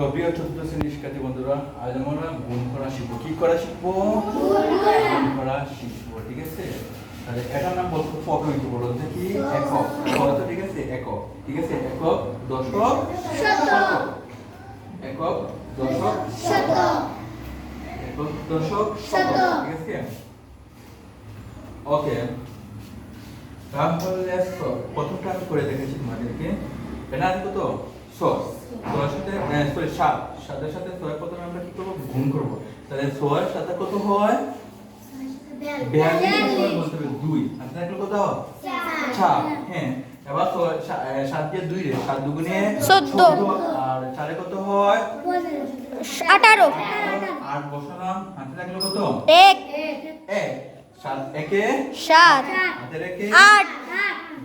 তো প্রিয় চতুর্থ শ্রেণির শিক্ষার্থী বন্ধুরা, আজ আমরা গুণ করা শিখব। কি করা শিখব? গুণ করা শিখব, ঠিক আছে? তাহলে এটার নাম পকমিত বলো, যে কি? একক। বলো তো ঠিক আছে? একক। ঠিক আছে? একক, দশক একক দশক। একক, দশক ঠিক আছে? ওকে। তাহলে প্রথমটা করে দেখেছি তোমাদেরকে? এটা আছে কত? সস সরি সাত সাতের সাথে সোয়ার প্রথমে আমরা কি করব? গুণ করব। তাহলে সোয়ার সাথে কত হয়? বিয়াল্লিশ। বলতে হবে দুই। আর থাকলে কত চার। হ্যাঁ এবার সাত দিয়ে দুই রে। সাত দুগুণে চোদ্দ। আর চারে কত হয়? আঠারো। আট বসালাম। হাতে থাকলে কত? এক। এক। সাত একে? সাত। আট।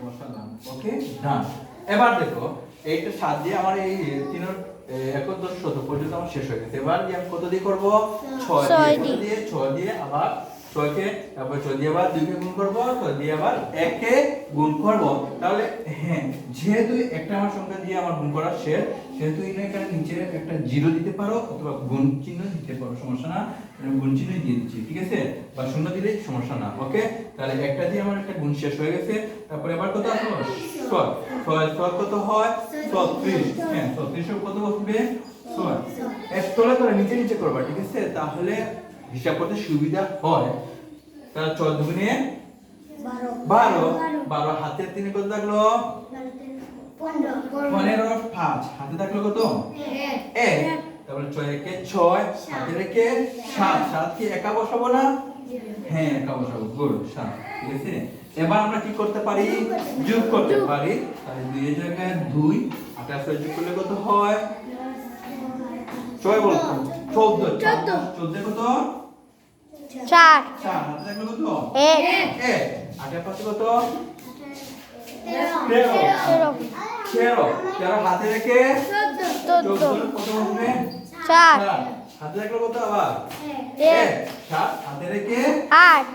বসালাম। ওকে ডান এবার দেখো এইটা সাত দিয়ে আমার এই তিনের দশ শত পর্যন্ত আমার শেষ হয়ে গেছে। এবার আমি কত দিয়ে করব? ছয় দিয়ে ছয় দিয়ে। আবার ছয়কে তারপর ছয় দিয়ে আবার দুইকে গুণ করব ছয় দিয়ে আবার একে গুণ করব। তাহলে হ্যাঁ যেহেতু একটা আমার সংখ্যা দিয়ে আমার গুণ করা শেষ সেহেতু এখানে এখানে নিচে একটা জিরো দিতে পারো অথবা গুণ চিহ্ন দিতে পারো সমস্যা না। গুণ চিহ্ন দিয়ে দিচ্ছি ঠিক আছে? বা শূন্য দিলে সমস্যা না ওকে তাহলে একটা দিয়ে আমার একটা গুণ শেষ হয়ে গেছে। তারপরে আবার কত আসলো? ছয়। ছয় ছয় কত হয়? ছত্রিশ। হ্যাঁ ছত্রিশ কত বসবে? ছয়। এক তোলে তোলে নিচে নিচে করবা ঠিক আছে? তাহলে হিসাব করতে সুবিধা হয়। তাহলে ছয় দুগুণে বারো। বারো। হাতের তিনে কত থাকল পনেরো। পাঁচ। হাতে থাকল কত? এক। ছয় একে ছয় সাত সাত কি একা বসাবো না? হ্যাঁ একা বসাবো। গুড সাত ঠিক আছে? এবার আমরা কি করতে পারি? যোগ করতে পারি। তাহলে দুই জায়গায় দুই। আঠাশ যোগ করলে কত হয়? ছয় বলতো চোদ্দ। চোদ্দ। কত? চার। চার। হাতে কত? এক। এক। আটের পাশে কত? তেরো। তেরো। তেরো। হাতে রেখে চোদ্দ। চোদ্দ কত বসবে চার হাতে রাখল কত আবার? এক। সাত। হাতে রেখে আট।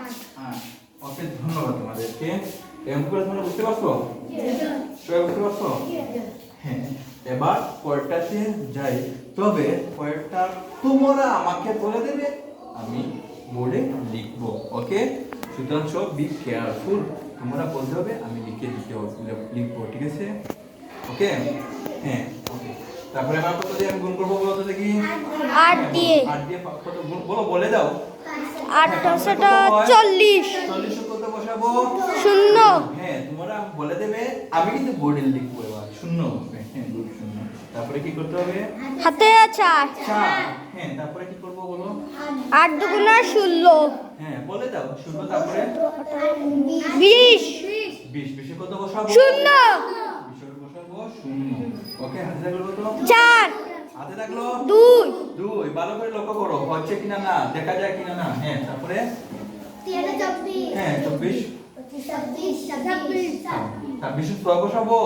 ওকে ধন্যবাদ তোমাদেরকে। এরকম করে তোমরা বুঝতে পারছ? সবাই বুঝতে পারছ? হ্যাঁ। এবার পরেরটাতে যাই। তবে পরেরটা তোমরা আমাকে বলে দেবে। আমি বোর্ডে লিখব ওকে? সুতরাং সব বি কেয়ারফুল তোমরা বলতে হবে আমি লিখে দিতে লিখব ঠিক আছে? ওকে? হ্যাঁ ওকে। তারপরে আবার কত দিয়ে গুণ করব বলো তো দেখি? আট দিয়ে। আট দিয়ে কত গুণ বলো বলে দাও। আঠাশোটা চল্লিশ। চল্লিশ কত বসাবো? শূন্য। হ্যাঁ তোমরা বলে দেবে। আমি কিন্তু বোর্ডে লিখব এবার। শূন্য। হ্যাঁ দুই শূন্য। তারপরে কি করতে হবে? হাতে চার চার। হ্যাঁ তারপরে কি করব বলো? আট দুগুণা ষোলো। হ্যাঁ বলে দাও। শূন্য তারপরে? বিশ। বিশ। বিশে কত বসাবো? শূন্য। শূন্য ওকে হাতে থাকল কত? চার। হাতে থাকল? দুই। দুই ভালো করে লক্ষ্য করো হচ্ছে কিনা না দেখা যায় কিনা না? হ্যাঁ তারপরে? হ্যাঁ চব্বিশ। ছাব্বিশে। ছয় বসাবো।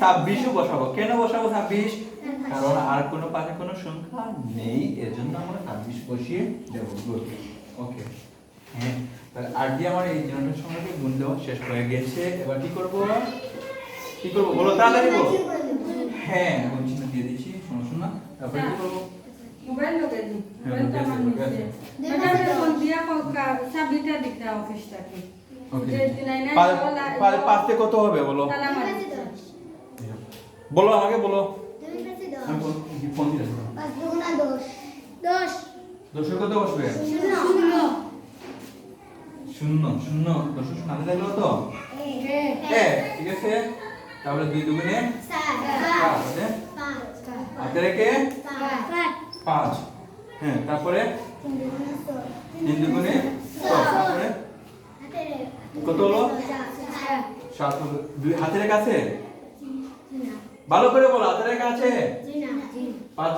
ছাব্বিশও বসাবো। কেন বসাবো ছাব্বিশ? কারণ আর কোনো পাশে কোনো সংখ্যা নেই এর জন্য আমরা ছাব্বিশ বসিয়ে দেবো। গুড ওকে হ্যাঁ তাহলে আর দিয়ে আমার এই জনটার সঙ্গে গুণ দেওয়া শেষ হয়ে গেছে। এবার কি করব? কি করব? বলো তাড়াতাড়ি বলো? হ্যাঁ গুণ চিহ্ন দিয়ে দিচ্ছি সমস্যা না? তারপরে কি করব? মোবাইল লোকে দি হ্যাঁ, মোবাইলটা আমার নিচে। আছে। ফোন দিয়া কোকা চাবিটা দিতে অফিসটাকে। ওকে যে পাঁচতে কত হবে বলো? বলো আমাকে বলো। আমি ফোন দিয়ে রাখব। দশের কত বসবে? শূন্য। শূন্য। দশ শূন্য তো ঠিক আছে? তাহলে দুই দুগুণে পাঁচ হ্যাঁ? তারপরে? তিন দুগুণে তারপরে? কত হলো? সাত। দুই আছে? ভালো করে বলো হাতে রেখে আছে? পাঁচ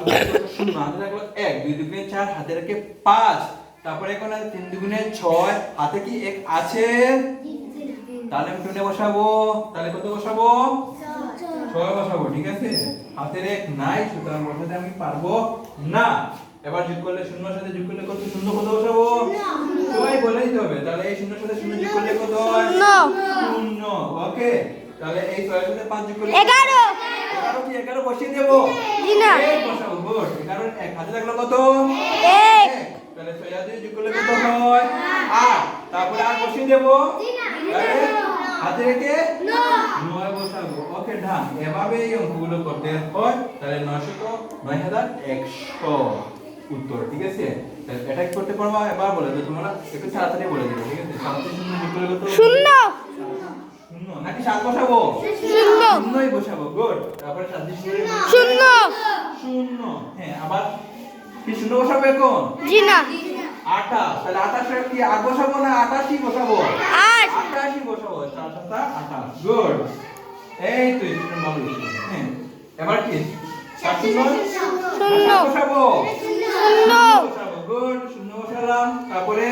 হাতে রাখল এক দুই দুগুণে চার হাতে রেখে পাঁচ, তারপরে এখন তিন দুগুণে ছয়, হাতে কি এক আছে? তাহলে আমি টুনে বসাবো তাহলে কত বসাবো? ছয় বসাবো ঠিক আছে? হাতের এক নাই সুতরাং বসাতে আমি পারব না। এবার যোগ করলে শূন্যর সাথে যোগ করলে কত শূন্য কত বসাবো? সবাই বলে দিতে হবে। তাহলে এই শূন্যর সাথে শূন্য যোগ করলে কত শূন্য। শূন্য। ওকে? তাহলে এই ছয়ের সাথে পাঁচ যোগ করলে এগারো। এগারো কি এগারো? বসিয়ে দেবো। জি না। এক বসাবো গুড। এগারো এক হাতে থাকল কত? এক। তাহলে ছয় হাতে যোগ করলে কত হয়? আট। তারপরে আট বসিয়ে দেবো। তাহলে হাতে রেখে নয় বসাবো। ওকে ডান এভাবে এই অঙ্কগুলো করতে হয় তাহলে নয়শত নয় হাজার একশো উত্তর ঠিক আছে? এটা করতে পারবা? এবার বলে দেবো তোমরা একটু তাড়াতাড়ি বলে দেবো ঠিক আছে? সাতটি শূন্য যোগ করলে কত শূন্য। শূন্য। নাকি সাত বসাবো? শূন্য। শূন্যই বসাবো গুড তারপরে সাতটি শূন্য শূন্য। শূন্য। হ্যাঁ আবার কি শূন্য বসাবো এখন? জি না। আঠাশ। তাহলে আঠাশে কি আট বসাবো না আটাশি বসাবো? আট। বসাবো। চার সাতটা আঠাশ। গুড। এই তো ভালো হ্যাঁ। এবার কি? সাত শূন্য শূন্য। বসাবো? শূন্য। গুড। শূন্য বসালাম। তারপরে?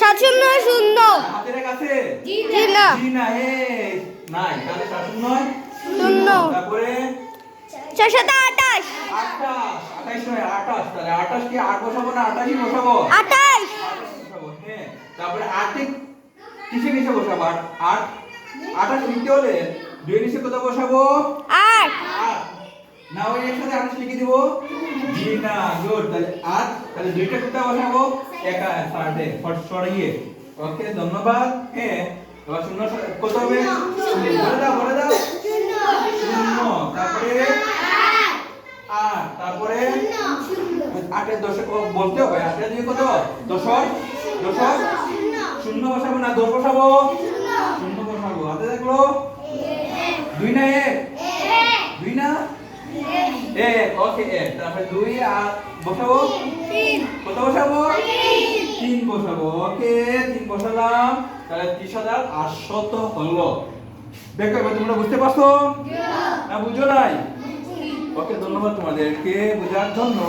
সাত শূন্য। শূন্য হাতের কাছে জি না। জি না। এই। নাই। তাহলে সাত শূন্য শূন্য। তারপরে? চার সাত আঠাশ আটাশ আঠাশ নয় আটাশ তাহলে আটাশ কি আট বসাবো না আটাশি বসাবো? আঠাশ। হ্যাঁ তারপরে আটে কিসে কিসে বসাবো? আট আট আটাশ লিখতে হলে দুই নিচে কত বসাবো? আট। আট। না ওই একসাথে আটাশ লিখে দিব? জি না গুড তাহলে আট তাহলে দুইটা কোথায় বসাবো? একা সার্টে সরিয়ে ওকে ধন্যবাদ হ্যাঁ এবার শূন্য কত হবে? বলে দাও বলে দাও শূন্য তারপরে আট তারপরে আটের দশক বলতে হবে আটের দিয়ে কত? দশক? দশক? শূন্য বসাবো না দশ বসাবো? শূন্য বসাবো। হাতে দেখল? দুই না এক? দুই না? এক ওকে এক। তারপরে দুই আর বসাবো? কত বসাবো? তিন বসাবো। ওকে তিন বসালাম। তাহলে ত্রিশ হাজার আটশত হলো। দেখো এবার তোমরা বুঝতে পারছ? না বুঝো নাই? ওকে ধন্যবাদ তোমাদেরকে। বোঝার জন্য